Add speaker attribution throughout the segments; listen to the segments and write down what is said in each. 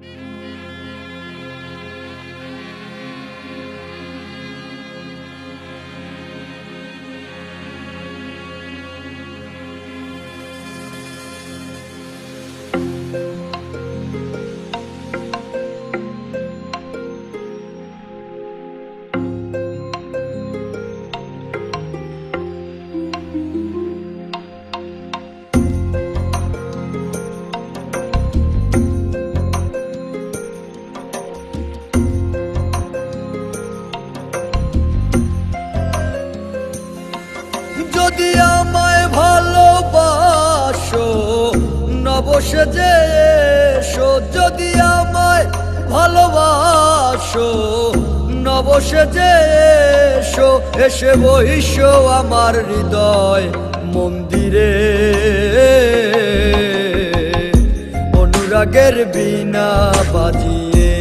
Speaker 1: Thank you. যদি আমায় ভালোবাসো? নবসে যে এসো, যদি আমায় ভালোবাসো। নবসে যে এসো, এসে বহিসো আমার হৃদয় মন্দিরে। অনুরাগের বিনা বাজিয়ে।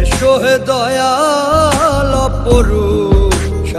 Speaker 1: এসো হে দয়াল পরু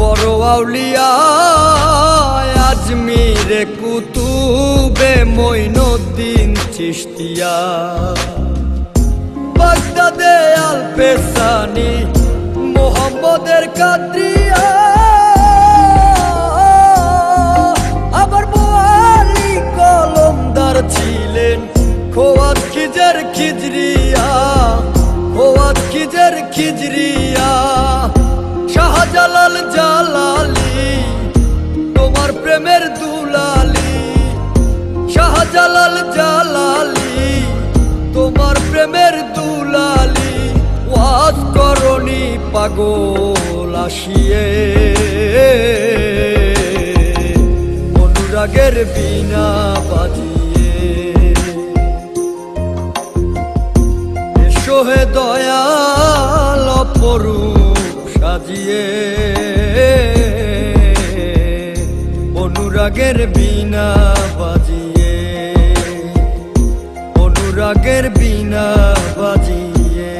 Speaker 1: বড় আউলিয়া, আজমিরে কুতুবে মইনুদ্দিন চিস্তিয়া বাগদাদে আল পেসানি মোহাম্মদের কাদ্রিয়া। আবার মোয়ালি কলমদার ছিলেন, খোয়াত খিজের খিজরিয়া, খোয়াত খিজের খিজরিয়া। জালালি, তোমার প্রেমের দুলালি, ওয়াজ করনি পাগল আসিয়ে। অনুরাগের বিনা বাজিয়ে। এসো হে দয়াল, অপরূপ সাজিয়ে। অনুরাগের বিনা বাজিয়ে। অনুরাগের বিনা বাজিয়ে।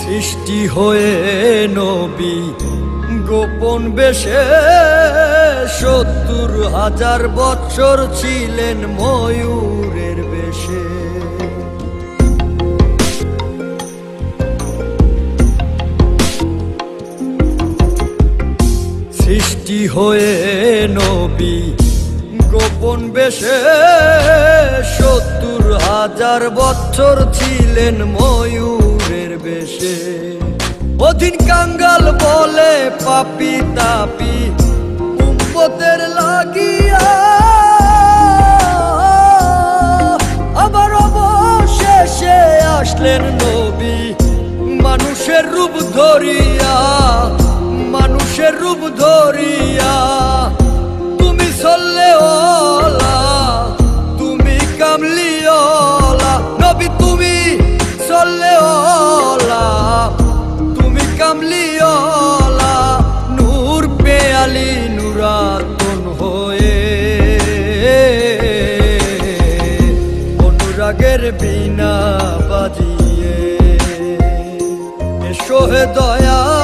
Speaker 1: সৃষ্টি হয়ে নবী গোপন বেশে সত্তর হাজার বছর ছিলেন ময়ূরের বেশে। সৃষ্টি হয়ে নবী। গোপন বেশে সত্তর হাজার বছর ছিলেন ময়ূরের বেশে। অধীন কাঙ্গাল বলে পাপি তাপি, উম্মতের লাগিয়া। আবার অবশেষে আসলেন নবী, মানুষের রূপ ধরিয়া। মানুষের রূপ ধরিয়া, তুমি চললে ওলা, তুমি কামলি ওলা নবী, তুমি চললে ওলা, তুমি কামলি ওলা নূর পেয়ালি নুরাতন হয়ে, অনুরাগের বিনা বাজিয়ে। এসো হে দয়াল